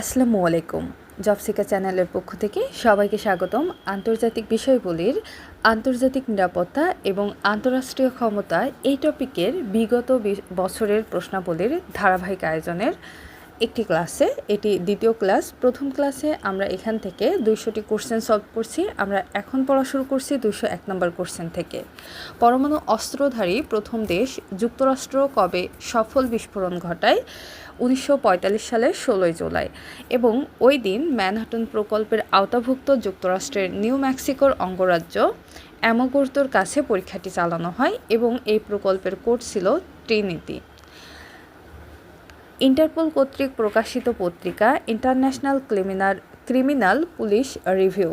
আসসালামু আলাইকুম। জবসিকা চ্যানেলের পক্ষ থেকে সবাইকে স্বাগতম আন্তর্জাতিক বিষয়গুলির আন্তর্জাতিক নিরাপত্তা এবং আন্তঃরাষ্ট্রীয় ক্ষমতা এই টপিকের বিগত বছরের প্রশ্নাবলীর ধারাবাহিক আয়োজনের একটি ক্লাসে, এটি দ্বিতীয় ক্লাস। প্রথম ক্লাসে আমরা এখান থেকে দুইশোটি কোশ্চেন সলভ করছি। আমরা এখন পড়া শুরু করছি দুইশো এক নম্বর কোশ্চেন থেকে। পরমাণু অস্ত্রধারী প্রথম দেশ যুক্তরাষ্ট্র কবে সফল বিস্ফোরণ ঘটায়? উনিশশো পঁয়তাল্লিশ সালের ষোলোই জুলাই এবং ওই দিন ম্যানহাটন প্রকল্পের আওতাভুক্ত যুক্তরাষ্ট্রের নিউ মেক্সিকোর অঙ্গরাজ্য অ্যামোগোর্তোর কাছে পরীক্ষাটি চালানো হয় এবং এই প্রকল্পের কোড ছিল ট্রিনিটি ইন্টারপোল কর্তৃক প্রকাশিত পত্রিকা international criminal criminal police review.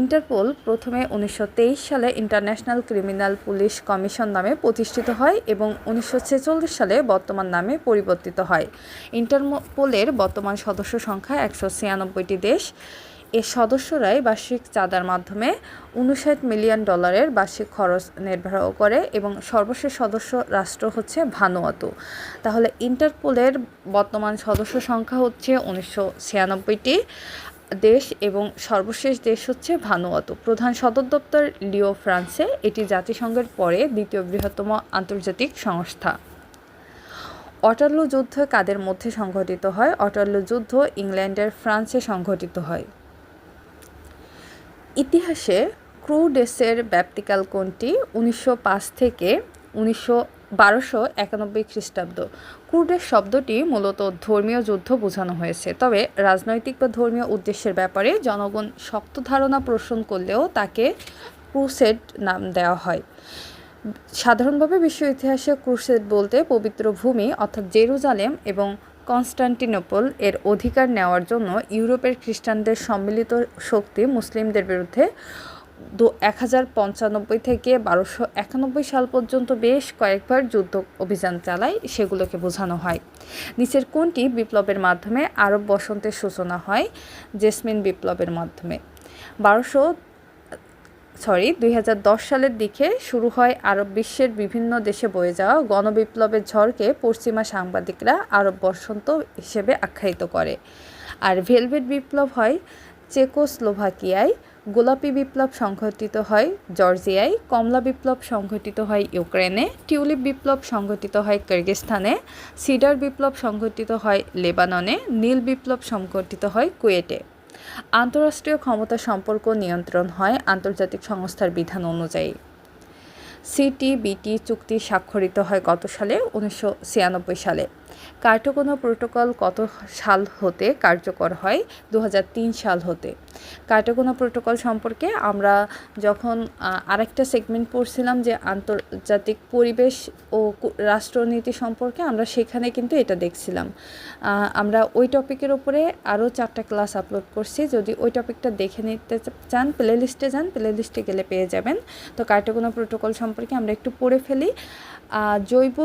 Interpol প্রথমে উনিশশো তেইশ সালে ইন্টারন্যাশনাল ক্রিমিনাল পুলিশ কমিশন নামে প্রতিষ্ঠিত হয় এবং উনিশশো ছেচল্লিশ সালে বর্তমান নামে পরিবর্তিত হয়। ইন্টারপোলের বর্তমান সদস্য সংখ্যা একশো ছিয়ানব্বইটি দেশ। এর সদস্যরাই বার্ষিক চাঁদার মাধ্যমে উনষাট মিলিয়ন ডলারের বার্ষিক খরচ নির্বাহ করে এবং সর্বশেষ সদস্য রাষ্ট্র হচ্ছে ভানুয়াতু। তাহলে ইন্টারপোলের বর্তমান সদস্য সংখ্যা হচ্ছে উনিশশো ছিয়ানব্বইটি। দেশ এবং সর্বশেষ দেশ হচ্ছে ভানুয়াতু। প্রধান সদর দপ্তর লিও ফ্রান্সে এটি জাতিসংঘের পরে দ্বিতীয় বৃহত্তম আন্তর্জাতিক সংস্থা। অটার্লো যুদ্ধ কাদের মধ্যে সংঘটিত হয়? অটার্লো যুদ্ধ ইংল্যান্ডের ফ্রান্সে সংঘটিত হয়। ইতিহাসে ক্রুডেসের ব্যাপটিক্যাল কোনটি উনিশশো পাঁচ থেকে উনিশশো বারোশো একানব্বই খ্রিস্টাব্দ। ক্রুডেস শব্দটি মূলত ধর্মীয় যুদ্ধ বোঝানো হয়েছে, তবে রাজনৈতিক বা ধর্মীয় উদ্দেশ্যের ব্যাপারে জনগণ শক্ত ধারণা পোষণ করলেও তাকে ক্রুসেড নাম দেওয়া হয়। সাধারণভাবে বিশ্ব ইতিহাসে ক্রুসেড বলতে পবিত্র ভূমি অর্থাৎ জেরুজালেম এবং কনস্টান্টিনোপল এর অধিকার নেওয়ার জন্য ইউরোপের খ্রিস্টানদের সম্মিলিত শক্তি মুসলিমদের বিরুদ্ধে দু এক হাজার পঞ্চানব্বই থেকে বারোশো একানব্বই সাল পর্যন্ত বেশ কয়েকবার যুদ্ধ অভিযান চালায়, সেগুলোকে বোঝানো হয়। নিচের কোনটি বিপ্লবের মাধ্যমে, আরব বসন্তের সূচনা হয় জেসমিন বিপ্লবের মাধ্যমে। বারোশো, সরি, দুই হাজার দশ সালের দিকে শুরু হয় আরব বিশ্বের বিভিন্ন দেশে বয়ে যাওয়া গণবিপ্লবের ঝড়কে পশ্চিমা সাংবাদিকরা আরব বসন্ত হিসেবে আখ্যায়িত করে। আর ভেলভেট বিপ্লব হয় চেকোস্লোভাকিয়ায় গোলাপি বিপ্লব সংঘটিত হয় জর্জিয়ায়, কমলা বিপ্লব সংঘটিত হয় ইউক্রেনে, টিউলিপ বিপ্লব সংঘটিত হয় কিরগিস্তানে সিডার বিপ্লব সংঘটিত হয় লেবাননে, নীল বিপ্লব সংঘটিত হয় কুয়েটে। আন্তঃরাষ্ট্রীয় ক্ষমতা সম্পর্ক নিয়ন্ত্রণ হয় আন্তর্জাতিক সংস্থার বিধান অনুযায়ী। সিটিবিটি চুক্তি স্বাক্ষরিত হয় গত সালে, উনিশশো ছিয়ানব্বই সালে। কার্টকোনো প্রোটোকল কত সাল হতে কার্যকর হয়? দু হাজার তিন সাল হতে। কার্টকোনো প্রোটোকল সম্পর্কে আমরা যখন আরেকটা সেগমেন্ট পড়ছিলাম যে আন্তর্জাতিক পরিবেশ ও রাষ্ট্রনীতি সম্পর্কে আমরা সেখানে কিন্তু এটা দেখছিলাম। আমরা ওই টপিকের উপরে আরও চারটা ক্লাস আপলোড করছি। যদি ওই টপিকটা দেখে নিতে চান প্লে লিস্টে যান প্লে লিস্টে গেলে পেয়ে যাবেন। তো কার্টকোনো প্রোটোকল সম্পর্কে আমরা একটু পড়ে ফেলি। জৈব,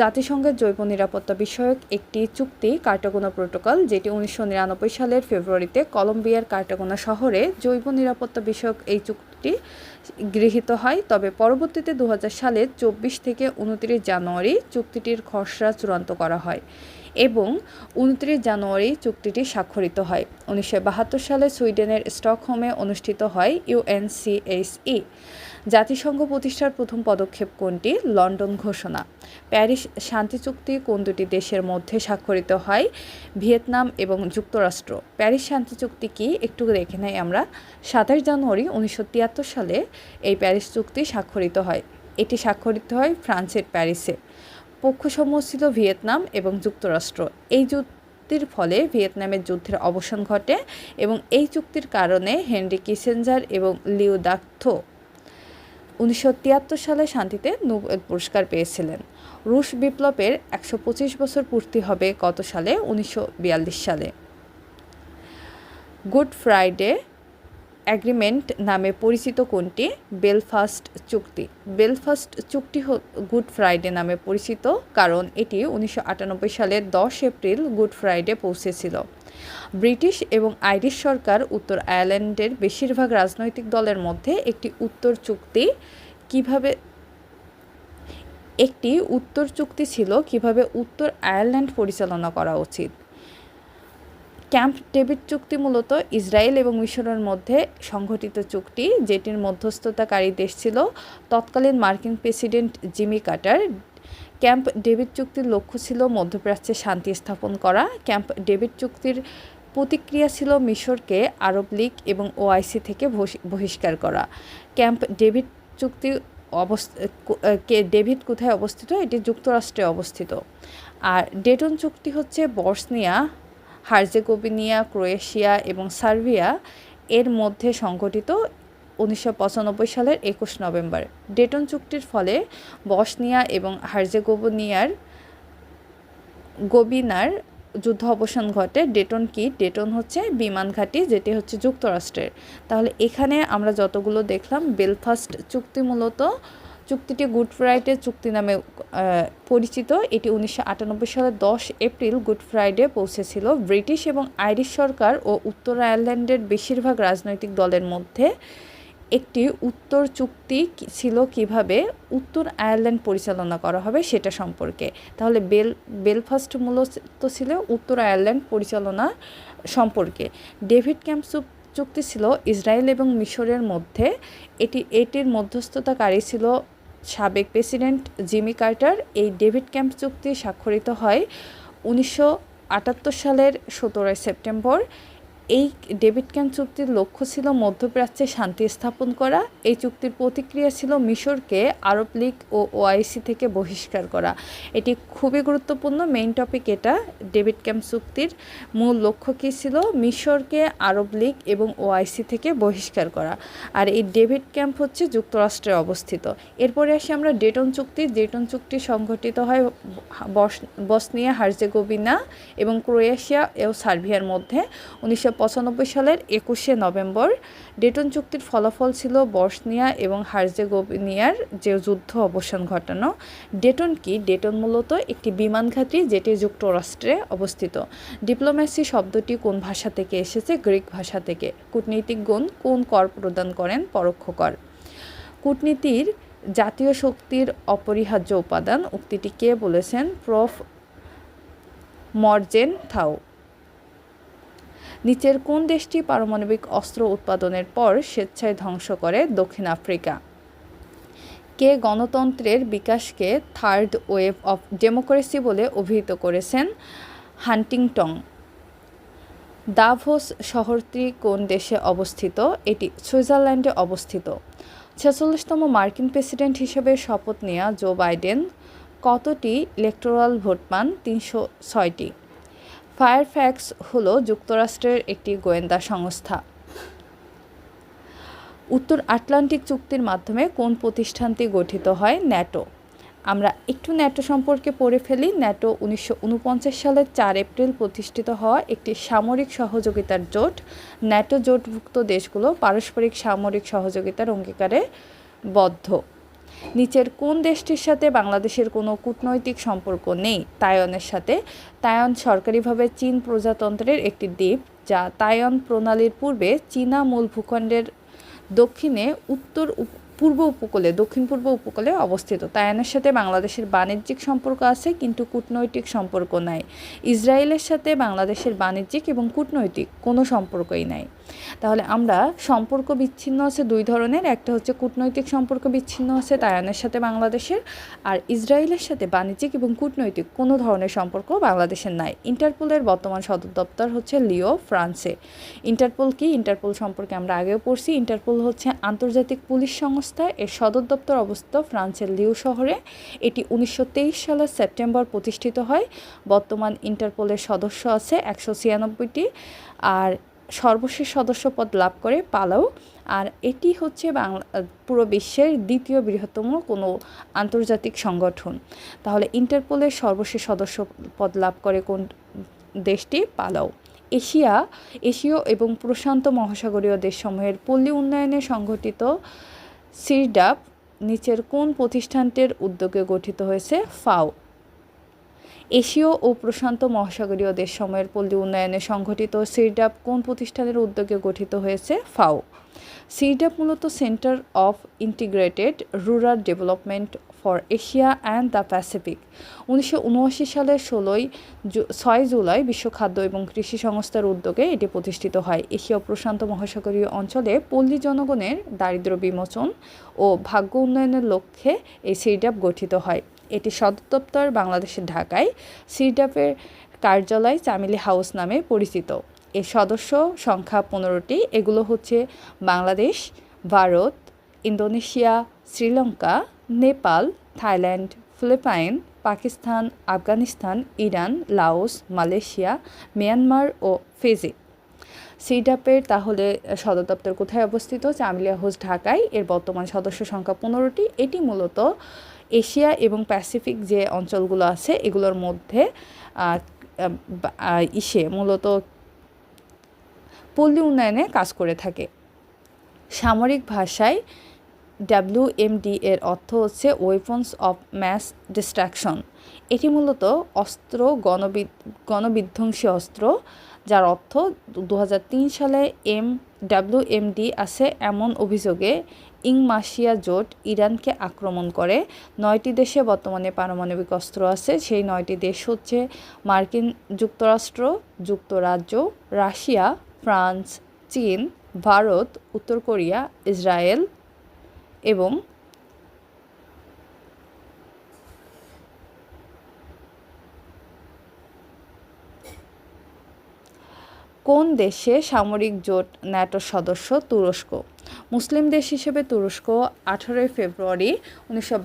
জাতিসংঘের জৈব নিরাপত্তা বিষয়ক একটি চুক্তি কার্টাগোনা প্রোটোকল, যেটি উনিশশো নিরানব্বই সালের ফেব্রুয়ারিতে কলম্বিয়ার কার্টাগোনা শহরে জৈব নিরাপত্তা বিষয়ক এই চুক্তিটি গৃহীত হয়। তবে পরবর্তীতে দু সালের চব্বিশ থেকে উনত্রিশ জানুয়ারি চুক্তিটির খসড়া চূড়ান্ত করা হয়। এবং উনত্রিশ জানুয়ারি চুক্তিটি স্বাক্ষরিত হয়। উনিশশো বাহাত্তর সালে সুইডেনের স্টকহোমে অনুষ্ঠিত হয় ইউএনসিএসই জাতিসংঘ প্রতিষ্ঠার প্রথম পদক্ষেপ কোনটি? লন্ডন ঘোষণা। প্যারিস শান্তি চুক্তি কোন দুটি দেশের মধ্যে স্বাক্ষরিত হয়? ভিয়েতনাম এবং যুক্তরাষ্ট্র। প্যারিস শান্তি চুক্তি কি? একটু দেখে নেই আমরা। সাতাশ জানুয়ারি উনিশশো তিয়াত্তর সালে এই প্যারিস চুক্তি স্বাক্ষরিত হয়। এটি স্বাক্ষরিত হয় ফ্রান্সের প্যারিসে। পক্ষসমূহ ছিল ভিয়েতনাম এবং যুক্তরাষ্ট্র। এই চুক্তির ফলে ভিয়েতনামের যুদ্ধের অবসান ঘটে এবং এই চুক্তির কারণে হেনরি কিসেঞ্জার এবং লিউ দাকথো উনিশশো সালে শান্তিতে নোবেল পুরস্কার পেয়েছিলেন। রুশ বিপ্লবের একশো পঁচিশ বছর পূর্তি হবে কত সালে? উনিশশো বিয়াল্লিশ সালে। গুড ফ্রাইডে অ্যাগ্রিমেন্ট নামে পরিচিত কোনটি? বেলফাস্ট চুক্তি। বেলফাস্ট চুক্তি গুড ফ্রাইডে নামে পরিচিত, কারণ এটি উনিশশো আটানব্বই সালের দশ এপ্রিল গুড ফ্রাইডে পৌঁছেছিল। ব্রিটিশ এবং আইরিশ সরকার উত্তর আয়ারল্যান্ডের বেশিরভাগ রাজনৈতিক দলের মধ্যে একটি উত্তর চুক্তি কীভাবে একটি উত্তর চুক্তি ছিল কীভাবে উত্তর আয়ারল্যান্ড পরিচালনা করা উচিত? ক্যাম্প ডেভিড চুক্তি মূলত ইসরায়েল এবং মিশরের মধ্যে সংঘটিত চুক্তি, যেটির মধ্যস্থতাকারী দেশ ছিল তৎকালীন মার্কিন president Jimmy Carter camp David চুক্তির লক্ষ্য ছিল মধ্যপ্রাচ্যে শান্তি স্থাপন করা। ক্যাম্প ডেভিড চুক্তির প্রতিক্রিয়া ছিল মিশরকে আরব লীগ এবং ওআইসি থেকে বহিষ্কার করা। ক্যাম্প ডেভিড চুক্তি কে, ডেভিড কোথায় অবস্থিত? এটি যুক্তরাষ্ট্রে অবস্থিত। আর ডেটন চুক্তি হচ্ছে বসনিয়া হার্জেগোভিনিয়া, ক্রোয়েশিয়া এবং সার্বিয়া এর মধ্যে সংগঠিত উনিশশো সালের একুশ নভেম্বর। ডেটন চুক্তির ফলে বসনিয়া এবং হার্জেগোভিনিয়ার গোবিনার যুদ্ধ অবসান ঘটে। ডেটন কি? ডেটন হচ্ছে বিমান ঘাঁটি, যেটি হচ্ছে যুক্তরাষ্ট্রের। তাহলে এখানে আমরা যতগুলো দেখলাম, বেলফাস্ট চুক্তি মূলত চুক্তিটি গুড ফ্রাইডে চুক্তি নামে পরিচিত। এটি উনিশশো সালের দশ এপ্রিল গুড ফ্রাইডে পৌঁছেছিল। ব্রিটিশ এবং আইরিশ সরকার ও উত্তর আয়ারল্যান্ডের বেশিরভাগ রাজনৈতিক দলের মধ্যে একটি উত্তর চুক্তি ছিল কীভাবে উত্তর আয়ারল্যান্ড পরিচালনা করা হবে সেটা সম্পর্কে। তাহলে বেল, বেলফাস্ট মূলত ছিল উত্তর আয়ারল্যান্ড পরিচালনা সম্পর্কে। ডেভিড ক্যাম্প চুক্তি ছিল ইসরায়েল এবং মিশরের মধ্যে। এটি, এটির মধ্যস্থতাকারী ছিল সাবেক প্রেসিডেন্ট জিমি কার্টার এই ডেভিড ক্যাম্প চুক্তি স্বাক্ষরিত হয় উনিশশো আটাত্তর সালের সতেরোই সেপ্টেম্বর। এই ডেভিড ক্যাম্প চুক্তির লক্ষ্য ছিল মধ্যপ্রাচ্যে শান্তি স্থাপন করা। এই চুক্তির প্রতিক্রিয়া ছিল মিশরকে আরব লীগ ও ওআইসি থেকে বহিষ্কার করা। এটি খুবই গুরুত্বপূর্ণ। মেইন টপিক এটা। ডেভিড ক্যাম্প চুক্তির মূল লক্ষ্য কী ছিল? মিশরকে আরব লীগ এবং ওআইসি থেকে বহিষ্কার করা। আর এই ডেভিড ক্যাম্প হচ্ছে যুক্তরাষ্ট্রে অবস্থিত। এরপরে আসি আমরা ডেটন চুক্তি। ডেটন চুক্তি সংঘটিত হয় বস- বসনিয়া হার্জেগোভিনা এবং ক্রোয়েশিয়া ও সার্বিয়ার মধ্যে। উনিশশো পঁচানব্বই সালের একুশে নভেম্বর ডেটন চুক্তির ফলাফল ছিল বসনিয়া এবং হার্জেগোভিনিয়ার যে যুদ্ধ অবসান ঘটানো। ডেটন কি? ডেটন মূলত একটি বিমান ঘাঁটি যেটি যুক্তরাষ্ট্রে অবস্থিত। ডিপ্লোম্যাসি শব্দটি কোন ভাষা থেকে এসেছে? গ্রিক ভাষা থেকে। কূটনীতিকগণ কোন কর প্রদান করেন? পরোক্ষ কর। কূটনীতির জাতীয় শক্তির অপরিহার্য উপাদান উক্তিটি কে বলেছেন প্রফ মর্জেন থাও। নিচের কোন দেশটি পারমাণবিক অস্ত্র উৎপাদনের পর স্বেচ্ছায় ধ্বংস করে দক্ষিণ আফ্রিকা? কে গণতন্ত্রের বিকাশকে থার্ড ওয়েভ অফ ডেমোক্রেসি বলে অভিহিত করেছেন হান্টিংটং দাভোস শহরটি কোন দেশে অবস্থিত? এটি সুইজারল্যান্ডে অবস্থিত। ছেচল্লিশতম মার্কিন প্রেসিডেন্ট হিসেবে শপথ নেওয়া জো বাইডেন কতটি ইলেকটোরাল ভোট পান তিনশো ছয়টি। ফায়ারফ্যাক্স হলো যুক্তরাষ্ট্রের একটি গোয়েন্দা সংস্থা। উত্তর আটলান্টিক চুক্তির মাধ্যমে কোন প্রতিষ্ঠানটি গঠিত হয় ন্যাটো? আমরা একটু ন্যাটো সম্পর্কে পড়ে ফেলি। ন্যাটো উনিশশো ঊনপঞ্চাশ সালের চার এপ্রিল প্রতিষ্ঠিত হওয়া একটি সামরিক সহযোগিতার জোট। ন্যাটো জোটভুক্ত দেশগুলো পারস্পরিক সামরিক সহযোগিতার অঙ্গীকারে বদ্ধ। নিচের কোন দেশটির সাথে বাংলাদেশের কোনো কূটনৈতিক সম্পর্ক নেই? তায়নের সাথে। তায়ন সরকারিভাবে চীন প্রজাতন্ত্রের একটি দ্বীপ, যা তায়ন প্রণালীর পূর্বে চীনা মূল ভূখণ্ডের দক্ষিণে উত্তর পূর্ব উপকূলে, দক্ষিণ পূর্ব উপকূলে অবস্থিত। তায়ানের সাথে বাংলাদেশের বাণিজ্যিক সম্পর্ক আছে, কিন্তু কূটনৈতিক সম্পর্ক নাই। ইসরায়েলের সাথে বাংলাদেশের বাণিজ্যিক এবং কূটনৈতিক কোনো সম্পর্কই নাই। তাহলে আমরা সম্পর্ক বিচ্ছিন্ন আছে দুই ধরনের। একটা হচ্ছে কূটনৈতিক সম্পর্ক বিচ্ছিন্ন আছে তায়ানের সাথে বাংলাদেশের, আর ইসরায়েলের সাথে বাণিজ্যিক এবং কূটনৈতিক কোনো ধরনের সম্পর্ক বাংলাদেশের নাই। ইন্টারপোলের বর্তমান সদর দপ্তর হচ্ছে লিও ফ্রান্সে। ইন্টারপোল কি? ইন্টারপোল সম্পর্কে আমরা আগেও পড়ছি। ইন্টারপোল হচ্ছে আন্তর্জাতিক পুলিশ সংস্থা। এর সদর দপ্তর অবস্থিত ফ্রান্সের লিও শহরে। এটি উনিশশো তেইশ সালের সেপ্টেম্বর প্রতিষ্ঠিত হয়। বর্তমান ইন্টারপোলের সদস্য আছে একশো ছিয়ানব্বইটি আর সর্বশেষ সদস্যপদ লাভ করে পালাও। আর এটি হচ্ছে বাংলা, পুরো বিশ্বের দ্বিতীয় বৃহত্তম কোনো আন্তর্জাতিক সংগঠন। তাহলে ইন্টারপোলের সর্বশেষ সদস্য পদ লাভ করে কোন দেশটি? পালাও। এশিয়া, এশীয় এবং প্রশান্ত মহাসাগরীয় দেশসমূহের পল্লী উন্নয়নে সংগঠিত সিরডাপ নিচের কোন প্রতিষ্ঠানটির উদ্যোগে গঠিত হয়েছে? ফাও। এশীয় ও প্রশান্ত মহাসাগরীয় দেশসমূহের পল্লী উন্নয়নে সংঘটিত সিরডাপ কোন প্রতিষ্ঠানের উদ্যোগে গঠিত হয়েছে? ফাও। সিরডাপ মূলত centre of integrated rural development for Asia and the Pacific উনিশশো উনআশি সালের ষোলোই ছয় জুলাই বিশ্ব খাদ্য এবং কৃষি সংস্থার উদ্যোগে এটি প্রতিষ্ঠিত হয়। এশিয়া প্রশান্ত মহাসাগরীয় অঞ্চলে পল্লী জনগণের দারিদ্র্য বিমোচন ও ভাগ্য উন্নয়নের লক্ষ্যে এই সিডাপ গঠিত হয়। এটি সদর দপ্তর বাংলাদেশের ঢাকায় সিডাপের কার্যালয় চামিলি হাউস নামে পরিচিত। এর সদস্য সংখ্যা পনেরোটি। এগুলো হচ্ছে Bangladesh, Bharat, Indonesia, Sri Lanka, Nepal, Thailand, Philippine, Pakistan, Afghanistan, Iran, Laos, Malaysia, Myanmar ও ফিজি। সিডাপের তাহলে সদর দপ্তর কোথায় অবস্থিত? চামিলিয়া হাউস ঢাকায়। এর বর্তমান সদস্য সংখ্যা পনেরোটি। এটি মূলত এশিয়া এবং প্যাসিফিক যে অঞ্চলগুলো আছে, এগুলোর মধ্যে ইসে, মূলত পল্লী উন্নয়নে কাজ করে থাকে। সামরিক ভাষায় ডাব্লিউএমডি এর অর্থ হচ্ছে ওয়েপন্স অফ ম্যাস ডিস্ট্রাকশন এটি মূলত অস্ত্র গণবি, গণবিধ্বংসী অস্ত্র, যার অর্থ দু হাজার তিন সালে এম ডাব্লিউএমডি আছে এমন অভিযোগে ইংমাসিয়া জোট ইরানকে আক্রমণ করে। নয়টি দেশে বর্তমানে পারমাণবিক অস্ত্র আছে, সেই নয়টি দেশ হচ্ছে মার্কিন যুক্তরাষ্ট্র, যুক্তরাজ্য, রাশিয়া ফ্রান্স চীন ভারত উত্তর কোরিয়া ইসরায়েল এবং কোন দেশে সামরিক জোট ন্যাটোর সদস্য তুরস্ক? মুসলিম দেশ হিসেবে তুরস্ক আঠারোই ফেব্রুয়ারি উনিশশো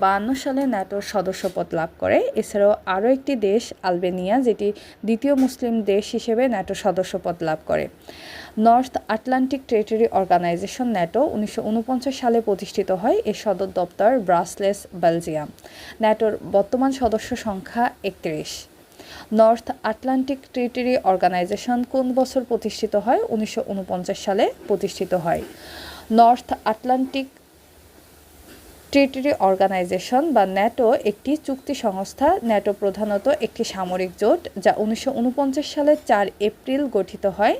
সালে ন্যাটোর সদস্যপদ লাভ করে। এছাড়াও আরও একটি দেশ, আলবেনিয়া, যেটি দ্বিতীয় মুসলিম দেশ হিসেবে ন্যাটোর সদস্যপদ লাভ করে। North Atlantic territory organisation NATO উনিশশো ঊনপঞ্চাশ সালে প্রতিষ্ঠিত হয় এর সদর দপ্তর ব্রাসলেস, বেলজিয়াম। ন্যাটোর বর্তমান সদস্য সংখ্যা একত্রিশ। নর্থ আটলান্টিক ট্রিটারি অর্গানাইজেশন কোন বছর প্রতিষ্ঠিত হয়? উনিশশো উনপঞ্চাশ সালে প্রতিষ্ঠিত হয়। নর্থ আটলান্টিক ট্রিটারি অর্গানাইজেশন বা ন্যাটো একটি চুক্তি সংস্থা। ন্যাটো প্রধানত একটি সামরিক জোট যা উনিশশো সালের চার এপ্রিল গঠিত হয়।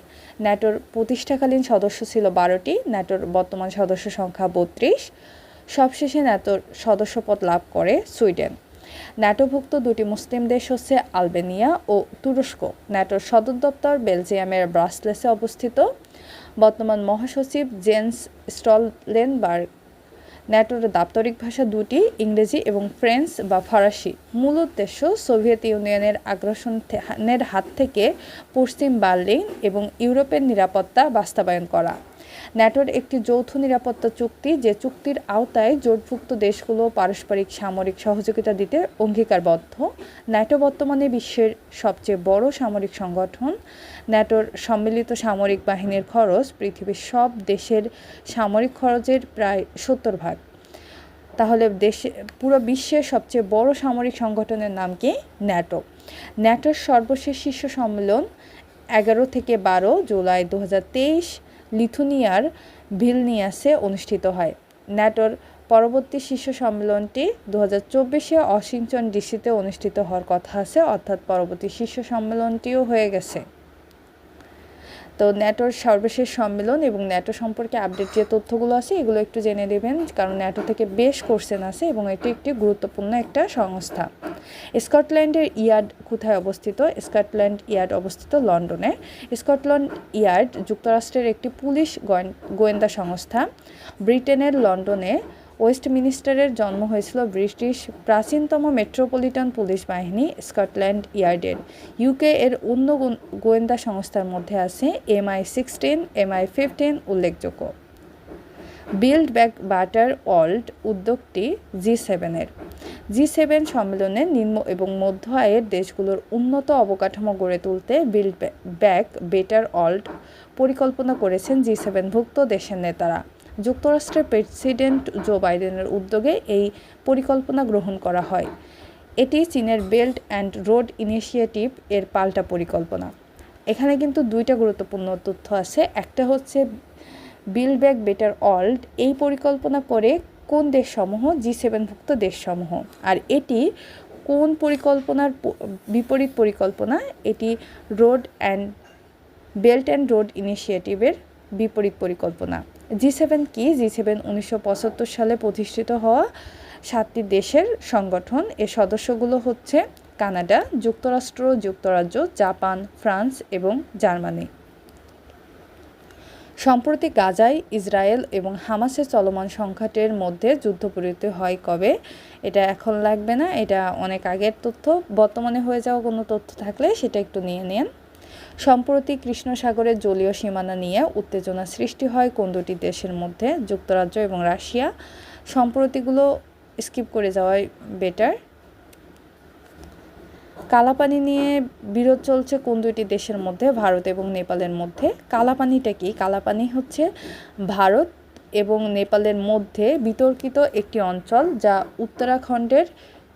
ন্যাটোর প্রতিষ্ঠাকালীন সদস্য ছিল বারোটি ন্যাটোর বর্তমান সদস্য সংখ্যা বত্রিশ। সবশেষে ন্যাটোর সদস্যপদ লাভ করে সুইডেন। ন্যাটোভুক্ত দুটি মুসলিম দেশ হচ্ছে আলবেনিয়া ও তুরস্ক। ন্যাটোর সদর দপ্তর বেলজিয়ামের ব্রাসলেসে অবস্থিত। বর্তমান মহাসচিব জেন্স স্টললেনবার্গ, ন্যাটোর দাপ্তরিক ভাষা দুটি, ইংরেজি এবং ফ্রেঞ্চ বা ফরাসি। মূল উদ্দেশ্য সোভিয়েত ইউনিয়নের আগ্রাসনের হাত থেকে পশ্চিম বার্লিন এবং ইউরোপের নিরাপত্তা বাস্তবায়ন করা। ন্যাটোর একটি যৌথ নিরাপত্তা চুক্তি যে চুক্তির আওতায় জোটভুক্ত দেশগুলো পারস্পরিক সামরিক সহযোগিতা দিতে অঙ্গীকারবদ্ধ। ন্যাটো বর্তমানে বিশ্বের সবচেয়ে বড় সামরিক সংগঠন। ন্যাটোর সম্মিলিত সামরিক বাহিনীর খরচ পৃথিবীর সব দেশের সামরিক খরচের প্রায় সত্তর ভাগ। তাহলে দেশে, পুরো বিশ্বের সবচেয়ে বড় সামরিক সংগঠনের নাম কি? ন্যাটো। ন্যাটোর সর্বশেষ শীর্ষ সম্মেলন এগারো থেকে বারো জুলাই দু হাজার তেইশ লিথুনিয়ার ভিলনিয়াসে অনুষ্ঠিত হয়। ন্যাটোর পরবর্তী শীর্ষ সম্মেলনটি দু হাজার চব্বিশে ওয়াশিংটন ডিসিতে অনুষ্ঠিত হওয়ার কথা আছে, অর্থাৎ পরবর্তী শীর্ষ সম্মেলনটিও হয়ে গেছে। তো ন্যাটোর সর্বশেষ সম্মেলন এবং ন্যাটো সম্পর্কে আপডেট যে তথ্যগুলো আছে, এগুলো একটু জেনে দেবেন কারণ ন্যাটো থেকে বেশ কোশ্চেন আছে এবং এটি একটি গুরুত্বপূর্ণ একটা সংস্থা। স্কটল্যান্ডের ইয়ার্ড কোথায় অবস্থিত? স্কটল্যান্ড ইয়ার্ড অবস্থিত লন্ডনে। স্কটল্যান্ড ইয়ার্ড যুক্তরাষ্ট্রের একটি পুলিশ গোয়েন্দা সংস্থা। ব্রিটেনের লন্ডনে ওয়েস্টমিনিস্টারের জন্ম হয়েছিল ব্রিটিশ প্রাচীনতম মেট্রোপলিটন পুলিশ বাহিনী, স্কটল্যান্ড ইয়ার্ডের। ইউকে এর অন্য গোয়েন্দা সংস্থার মধ্যে আছে এমআই সিক্সটিন এমআই ফিফটিন উল্লেখযোগ্য। বিল্ড ব্যাক বাটার ওয়ার্ল্ড উদ্যোগটি জি সেভেনের জি সেভেন সম্মেলনে নিম্ন এবং মধ্য আয়ের দেশগুলোর উন্নত অবকাঠামো গড়ে তুলতে বিল্ড ব্যাক বেটার ওয়ার্ল্ড পরিকল্পনা করেছেন জি সেভেনভুক্ত দেশের নেতারা। যুক্তরাষ্ট্রের প্রেসিডেন্ট জো বাইডেনের উদ্যোগে এই পরিকল্পনা গ্রহণ করা হয়। এটি চীনের বেল্ট অ্যান্ড রোড ইনিশিয়েটিভ এর পাল্টা পরিকল্পনা। এখানে কিন্তু দুইটা গুরুত্বপূর্ণ তথ্য আছে। একটা হচ্ছে, বিল ব্যাক বেটার অল্ড এই পরিকল্পনা করে কোন দেশসমূহ? জি সেভেনভুক্ত দেশসমূহ। আর এটি কোন পরিকল্পনার বিপরীত পরিকল্পনা? এটি road and, belt and road ইনিশিয়েটিভের বিপরীত পরিকল্পনা। জি সেভেন কি? জি সেভেন উনিশশো সালে প্রতিষ্ঠিত হওয়া সাতটি দেশের সংগঠন। এর সদস্যগুলো হচ্ছে কানাডা, যুক্তরাষ্ট্র, যুক্তরাজ্য, জাপান, ফ্রান্স এবং জার্মানি। সম্প্রতি গাজায় ইসরায়েল এবং হামাসের চলমান সংঘাতের মধ্যে যুদ্ধপরিণতি হয় কবে? এটা এখন লাগবে না, এটা অনেক আগের তথ্য। বর্তমানে হয়ে যাওয়া কোনো তথ্য থাকলে সেটা একটু নিয়ে নিন। সম্প্রতি কৃষ্ণ সাগরের জলীয় সীমানা নিয়ে উত্তেজনা সৃষ্টি হয়। কোন দুটি দেশের মধ্যে? যুক্তরাজ্য এবং রাশিয়া। সম্প্রতিগুলো স্কিপ করে যাওয়াই বেটার। কালাপানি নিয়ে বিরোধ চলছে কোন দুইটি দেশের মধ্যে? ভারত এবং নেপালের মধ্যে। কালাপানিটা কি? কালাপানি হচ্ছে ভারত এবং নেপালের মধ্যে বিতর্কিত একটি অঞ্চল যা উত্তরাখণ্ডের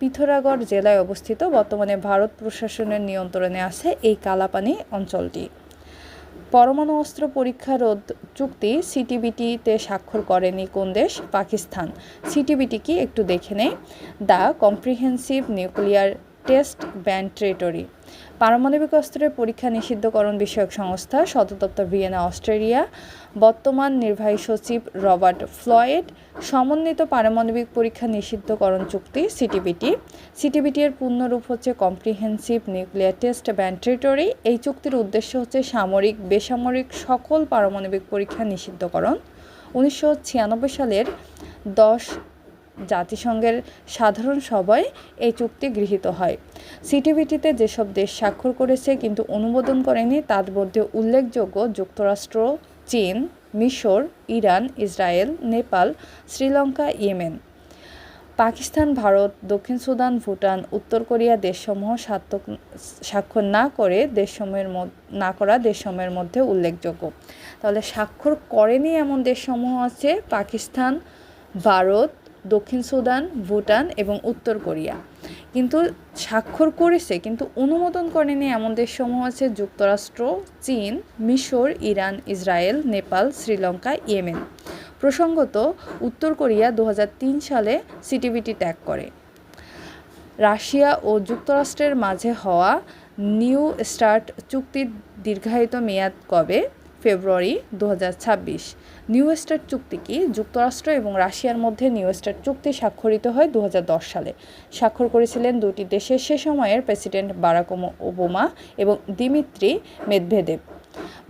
পিথোরাগড় জেলায় অবস্থিত বর্তমানে ভারত প্রশাসনের নিয়ন্ত্রণে আছে এই কালাপানি অঞ্চলটি। পরমাণু অস্ত্র পরীক্ষা রোধ চুক্তি সিটিবিটিতে স্বাক্ষর করেনি কোন দেশ? পাকিস্তান। সিটিবিটি কি একটু দেখে নেই। The comprehensive nuclear test ban territory. পারমাণবিক অস্ত্রের পরীক্ষা নিষিদ্ধকরণ বিষয়ক সংস্থা সদর দপ্তর ভিয়েনা, অস্ট্রেলিয়া। বর্তমান নির্বাহী সচিব রবার্ট ফ্লয়েড, সমন্বিত পারমাণবিক পরীক্ষা নিষিদ্ধকরণ চুক্তি, সিটিবিটি। সিটিবিটি এর পূর্ণরূপ হচ্ছে comprehensive nuclear test ban territory. এই চুক্তির উদ্দেশ্য হচ্ছে সামরিক, বেসামরিক সকল পারমাণবিক পরীক্ষা নিষিদ্ধকরণ। উনিশশো ছিয়ানব্বই সালের দশ জাতিসংঘের সাধারণ সভায় এই চুক্তি গৃহীত হয়। সিটিভিটিতে যেসব দেশ স্বাক্ষর করেছে কিন্তু অনুমোদন করেনি, তার মধ্যে উল্লেখযোগ্য যুক্তরাষ্ট্র, চীন, মিশর, Iran, Israel, Nepal, Sri Lanka, Yemen. Pakistan, Bharat, দক্ষিণ সুদান, ভুটান, উত্তর কোরিয়া দেশসমূহ স্বাক্ষর না করে দেশসমূহের না করা দেশসমূহের মধ্যে উল্লেখযোগ্য। তাহলে স্বাক্ষর করেনি এমন দেশসমূহ আছে, পাকিস্তান, ভারত দক্ষিণ সুদান, ভুটান এবং উত্তর কোরিয়া। কিন্তু স্বাক্ষর করেছে, কিন্তু অনুমোদন করেনি এমন দেশসমূহ আছে যুক্তরাষ্ট্র, চীন, মিশর, Iran, Israel, Nepal, Sri Lanka, Yemen. প্রসঙ্গত, উত্তর কোরিয়া দু হাজার তিন সালে সিটিভিটি ত্যাগ করে। রাশিয়া ও যুক্তরাষ্ট্রের মাঝে হওয়া নিউ স্টার্ট চুক্তির দীর্ঘায়িত মেয়াদ কবে? ফেব্রুয়ারি দু নিউ স্টার্ট চুক্তি কি? যুক্তরাষ্ট্র এবং রাশিয়ার মধ্যে নিউ স্টার্ট চুক্তি স্বাক্ষরিত হয় দু হাজার দশ সালে। স্বাক্ষর করেছিলেন দুটি দেশের সে সময়ের প্রেসিডেন্ট বারাক ওবোমা এবং দিমিত্রি মেদভেদেব।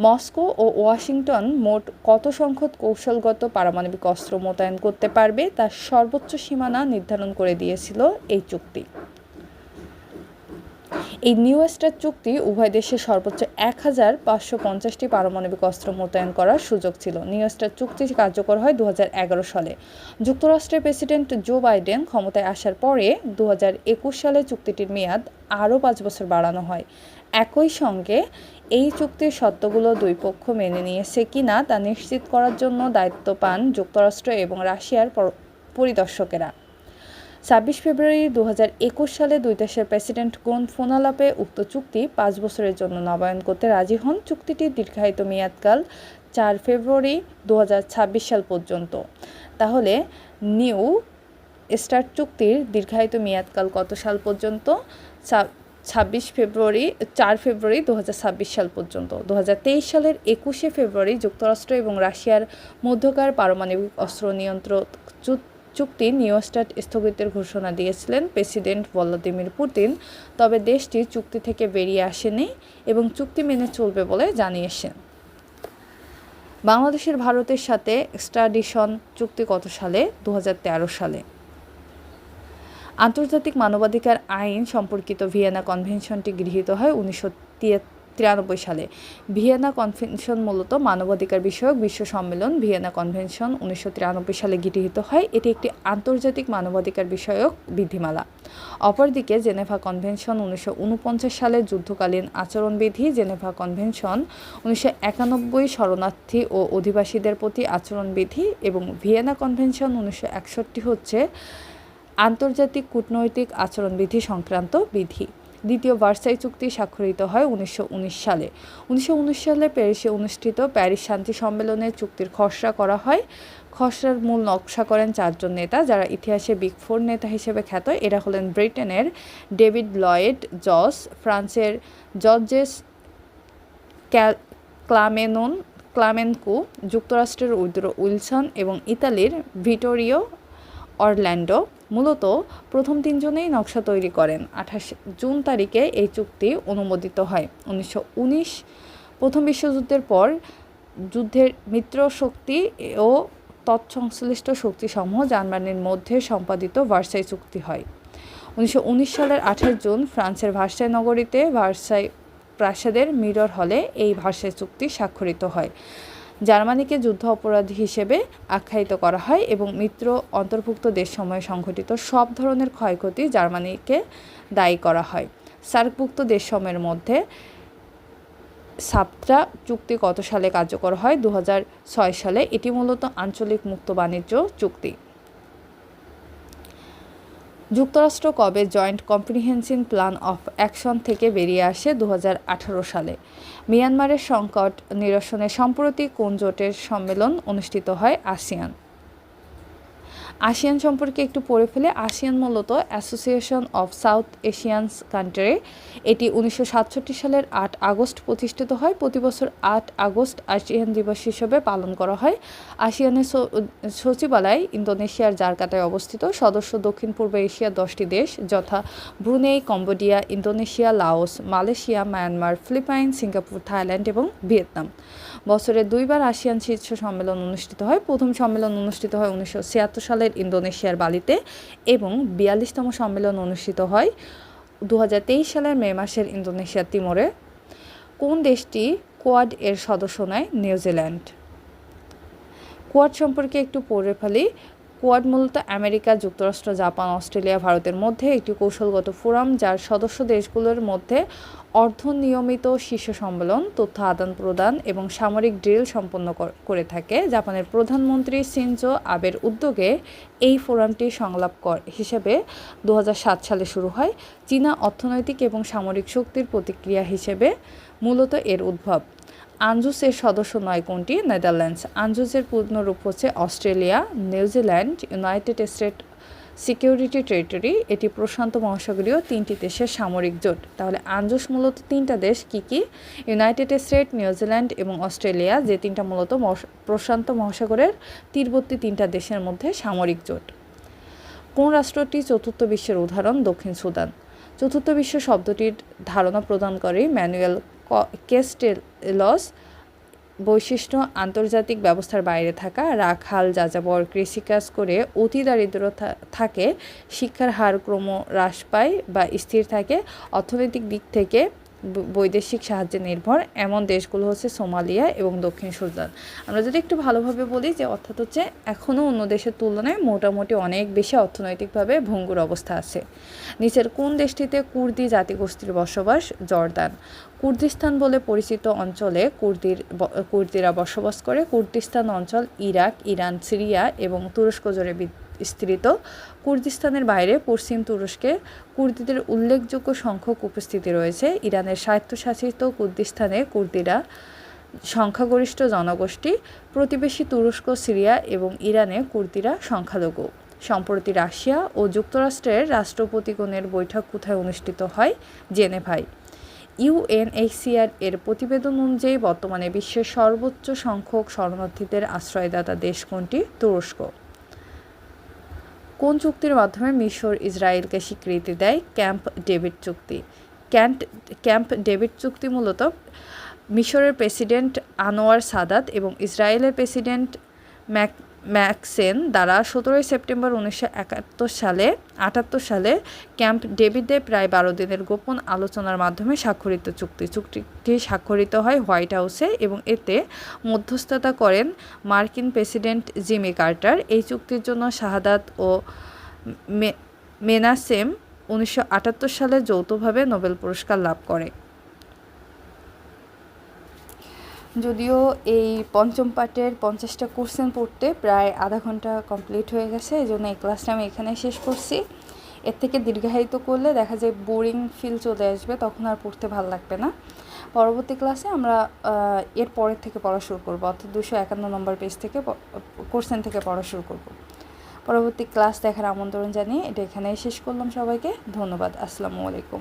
মস্কো ও ওয়াশিংটন মোট কত সংখ্যক কৌশলগত পারমাণবিক অস্ত্র মোতায়েন করতে পারবে তার সর্বোচ্চ সীমানা নির্ধারণ করে দিয়েছিল এই চুক্তি। এই নিউ স্টার চুক্তি উভয় দেশে সর্বোচ্চ এক হাজার পাঁচশো পঞ্চাশটি পারমাণবিক অস্ত্র মোতায়েন করার সুযোগ ছিল। নিউ স্টার চুক্তি কার্যকর হয় দু হাজার এগারো সালে। যুক্তরাষ্ট্রের প্রেসিডেন্ট জো বাইডেন ক্ষমতায় আসার পরে দু হাজার একুশ সালে চুক্তিটির মেয়াদ আরও পাঁচ বছর বাড়ানো হয়। একই সঙ্গে এই চুক্তির শর্তগুলো দুই পক্ষ মেনে নিয়েছে কিনা তা নিশ্চিত করার জন্য দায়িত্ব পান যুক্তরাষ্ট্র এবং রাশিয়ার পরিদর্শকেরা। ছাব্বিশ ফেব্রুয়ারি দু হাজার একুশ সালে দুই দেশের প্রেসিডেন্ট কোন ফোনালাপে উক্ত চুক্তি পাঁচ বছরের জন্য নবায়ন করতে রাজি হন। চুক্তিটি দীর্ঘায়িত মেয়াদকাল চার ফেব্রুয়ারি দু হাজার ছাব্বিশ সাল পর্যন্ত। তাহলে নিউ স্টার চুক্তির দীর্ঘায়িত মেয়াদকাল কত সাল পর্যন্ত? ছাব্বিশ ফেব্রুয়ারি, চার ফেব্রুয়ারি দু ছাব্বিশ সাল পর্যন্ত। দু হাজার তেইশ সালের একুশে ফেব্রুয়ারি যুক্তরাষ্ট্র এবং রাশিয়ার মধ্যকার পারমাণবিক অস্ত্র নিয়ন্ত্রক চুক্তি নিউস্টার্ট স্থগিতের ঘোষণা দিয়েছিলেন প্রেসিডেন্ট ভলোদিমির পুতিন, তবে দেশটি চুক্তি থেকে বেরিয়ে আসেনি এবং চুক্তি মেনে চলবে বলে জানিয়েছেন। বাংলাদেশের ভারতের সাথে এক্সট্রাডিশন চুক্তি কত সালে? দু হাজার তেরো সালে। আন্তর্জাতিক মানবাধিকার আইন সম্পর্কিত ভিয়েনা কনভেনশনটি গৃহীত হয় উনিশশো তিরানব্বই সালে। ভিয়েনা কনভেনশন মূলত মানবাধিকার বিষয়ক বিশ্ব সম্মেলন, ভিয়েনা কনভেনশন উনিশশো তিরানব্বই সালে গৃহীত হয়। এটি একটি আন্তর্জাতিক মানবাধিকার বিষয়ক বিধিমালা। অপরদিকে জেনেভা কনভেনশন উনিশশো সালে যুদ্ধকালীন আচরণবিধি, জেনেভা কনভেনশন উনিশশো একানব্বই শরণার্থী ও অধিবাসীদের প্রতি আচরণবিধি এবং ভিয়েনা কনভেনশন উনিশশো একষট্টি হচ্ছে আন্তর্জাতিক কূটনৈতিক আচরণবিধি সংক্রান্ত বিধি। দ্বিতীয় ভার্সাই চুক্তি স্বাক্ষরিত হয় উনিশশো উনিশ সালে। উনিশশো উনিশ সালে প্যারিসে অনুষ্ঠিত প্যারিস শান্তি সম্মেলনে চুক্তির খসড়া করা হয়। খসড়ার মূল নকশা করেন চারজন নেতা যারা ইতিহাসে বিগ ফোর নেতা হিসেবে খ্যাত। এরা হলেন ব্রিটেনের ডেভিড লয়েড, জস, ফ্রান্সের জর্জেস ক্লামেনন ক্লামেনকু, যুক্তরাষ্ট্রের উইলসন এবং ইতালির ভিটোরিও অরল্যান্ডো মূলত প্রথম তিনজনেই নকশা তৈরি করেন। আঠাশ জুন তারিখে এই চুক্তি অনুমোদিত হয়। উনিশশো উনিশ প্রথম বিশ্বযুদ্ধের পর যুদ্ধের মিত্র শক্তি ও তৎসংশ্লিষ্ট শক্তিসমূহ জার্মানির মধ্যে সম্পাদিত ভার্সাই চুক্তি হয়। উনিশশো উনিশ সালের আঠাশ জুন ফ্রান্সের ভার্সাই নগরীতে ভার্সাই প্রাসাদের মিরর হলে এই ভার্সাই চুক্তি স্বাক্ষরিত হয়। জার্মানিকে যুদ্ধ অপরাধী হিসেবে আখ্যায়িত করা হয় এবং মিত্র অন্তর্ভুক্ত দেশসমূহে সংঘটিত সব ধরনের ক্ষয়ক্ষতি জার্মানিকে দায়ী করা হয়। সার্কভুক্ত দেশসমূহের মধ্যে সাপ্তা চুক্তি কত সালে কার্যকর হয়? দু হাজার ছয় সালে। এটি মূলত আঞ্চলিক মুক্ত বাণিজ্য চুক্তি। যুক্তরাষ্ট্র কবে joint comprehensive plan of action থেকে বেরিয়ে আসে দু হাজার আঠারো সালে? মিয়ানমারের সংকট নিরসনে সম্প্রতি কোন জোটের সম্মেলন অনুষ্ঠিত হয় আসিয়ান? আসিয়ান সম্পর্কে একটু পড়ে ফেলে, আসিয়ান মূলত association of South Asians country এটি উনিশশো সাতষট্টি সালের আট আগস্ট প্রতিষ্ঠিত হয়। প্রতি বছর আট আগস্ট আসিয়ান দিবস হিসেবে পালন করা হয়। আসিয়ানের সচিবালয় ইন্দোনেশিয়ার জারকাতায় অবস্থিত। সদস্য দক্ষিণ পূর্ব এশিয়ার দশটি দেশ যথা Brunei, Cambodia, Indonesia, Laos, Malaysia, Myanmar, Philippine, Singapore, Thailand এবং ভিয়েতনাম। বছরে দুইবার আসিয়ান শীর্ষ সম্মেলন অনুষ্ঠিত হয়। প্রথম সম্মেলন অনুষ্ঠিত হয় উনিশশো সালের ইন্দোনেশিয়ার বালিতে এবং বিয়াল্লিশতম সম্মেলন অনুষ্ঠিত হয় দু সালের মে মাসের ইন্দোনেশিয়ার তিমোরে। কোন দেশটি কোয়াড এর সদস্য নয়? নিউজিল্যান্ড। কোয়াড সম্পর্কে একটু পড়ে ফেলি। কোয়াড মূলত আমেরিকা, যুক্তরাষ্ট্র, জাপান, অস্ট্রেলিয়া, ভারতের মধ্যে একটি কৌশলগত ফোরাম, যার সদস্য দেশগুলোর মধ্যে অর্ধনিয়মিত শীর্ষ সম্মেলন, তথ্য আদান প্রদান এবং সামরিক ড্রিল সম্পন্ন করে থাকে। জাপানের প্রধানমন্ত্রী সিনজো আবের উদ্যোগে এই ফোরামটি সংলাপ কর, হিসেবে দু হাজার সাত সালে শুরু হয়। চীনা অর্থনৈতিক এবং সামরিক শক্তির প্রতিক্রিয়া হিসেবে মূলত এর উদ্ভব। আঞ্জুসের সদস্য নয় কোনটি? নেদারল্যান্ডস। আঞ্জুসের পূর্ণরূপ হচ্ছে Australia, New Zealand, United State security territory, এটি প্রশান্ত মহাসাগরীয় তিনটি দেশের সামরিক জোট। তাহলে আঞ্জুস মূলত তিনটা দেশ কি কি? ইউনাইটেড স্টেট নিউজিল্যান্ড এবং অস্ট্রেলিয়া, যে তিনটা মূলত প্রশান্ত মহাসাগরের তীরবর্তী তিনটা দেশের মধ্যে সামরিক জোট। কোন রাষ্ট্রটি চতুর্থ বিশ্বের উদাহরণ? দক্ষিণ সুদান। চতুর্থ বিশ্ব শব্দটির ধারণা প্রদান করে ম্যানুয়েল কেস্টেলস বৈশিষ্ট্য আন্তর্জাতিক ব্যবস্থার বাইরে থাকা, রাখাল, যাযাবর, কৃষিকাজ করে অতি দারিদ্র থাকে, শিক্ষার হার ক্রম হ্রাস পায় বা স্থির থাকে, অর্থনৈতিক দিক থেকে বৈদেশিক সাহায্যে নির্ভর। এমন দেশগুলো হচ্ছে সোমালিয়া এবং দক্ষিণ সুদান। আমরা যদি একটু ভালোভাবে বলি যে, অর্থাৎ হচ্ছে এখনও অন্য দেশের তুলনায় মোটামুটি অনেক বেশি অর্থনৈতিকভাবে ভঙ্গুর অবস্থা আছে। নিচের কোন দেশটিতে কুর্দি জাতিগোষ্ঠীর বসবাস? জর্দান। কুর্দিস্তান বলে পরিচিত অঞ্চলে কুর্দির কুর্দিরা বসবাস করে। কুর্দিস্তান অঞ্চল ইরাক, ইরান, সিরিয়া এবং তুরস্ক জুড়ে বিস্তৃত। কুর্দিস্তানের বাইরে পশ্চিম তুরস্কে কুর্দিদের উল্লেখযোগ্য সংখ্যক উপস্থিতি রয়েছে। ইরানের স্বায়ত্তশাসিত কুর্দিস্তানে কুর্দিরা সংখ্যাগরিষ্ঠ জনগোষ্ঠী, প্রতিবেশী তুরস্ক, সিরিয়া এবং ইরানে কুর্দিরা সংখ্যালঘু। সম্প্রতি রাশিয়া ও যুক্তরাষ্ট্রের রাষ্ট্রপতিগণের বৈঠক কোথায় অনুষ্ঠিত হয় জেনেভাই ইউএনএইচসিআর এর প্রতিবেদন অনুযায়ী বর্তমানে বিশ্বের সর্বোচ্চ সংখ্যক শরণার্থীদের আশ্রয়দাতা দেশ কোনটি? তুরস্ক। কোন চুক্তির মাধ্যমে মিশর ইসরায়েলকে স্বীকৃতি দেয়? ক্যাম্প ডেভিড চুক্তি। ক্যাম্প ক্যাম্প ডেভিড চুক্তি মূলত মিশরের প্রেসিডেন্ট আনোয়ার সাদাত এবং ইসরায়েলের প্রেসিডেন্ট ম্যাক ম্যাকসেন দ্বারা সতেরোই সেপ্টেম্বর উনিশশো একাত্তর সালে, আটাত্তর সালে ক্যাম্প ডেভিডে প্রায় বারো দিনের গোপন আলোচনার মাধ্যমে স্বাক্ষরিত চুক্তি। চুক্তিটি স্বাক্ষরিত হয় হোয়াইট হাউসে এবং এতে মধ্যস্থতা করেন মার্কিন প্রেসিডেন্ট জিমি কার্টার। এই চুক্তির জন্য শাহাদাত ও মেনাসেম উনিশশো আটাত্তর সালে যৌথভাবে নোবেল পুরস্কার লাভ করে। যদিও এই পঞ্চম পার্টের পঞ্চাশটা কোশ্চেন পড়তে প্রায় আধা ঘণ্টা কমপ্লিট হয়ে গেছে এই জন্য এই ক্লাসটা আমি এখানে শেষ করছি। এর থেকে দীর্ঘায়িত করলে দেখা যায় বোরিং ফিল চলে আসবে, তখন আর পড়তে ভালো লাগবে না। পরবর্তী ক্লাসে আমরা এর পরের থেকে পড়া শুরু করব, অর্থাৎ দুশো একান্ন নম্বর পেজ থেকে কোশ্চেন থেকে পড়া শুরু করব। পরবর্তী ক্লাস দেখার আমন্ত্রণ জানিয়ে এটা এখানেই শেষ করলাম সবাইকে, ধন্যবাদ, আসসালামু আলাইকুম।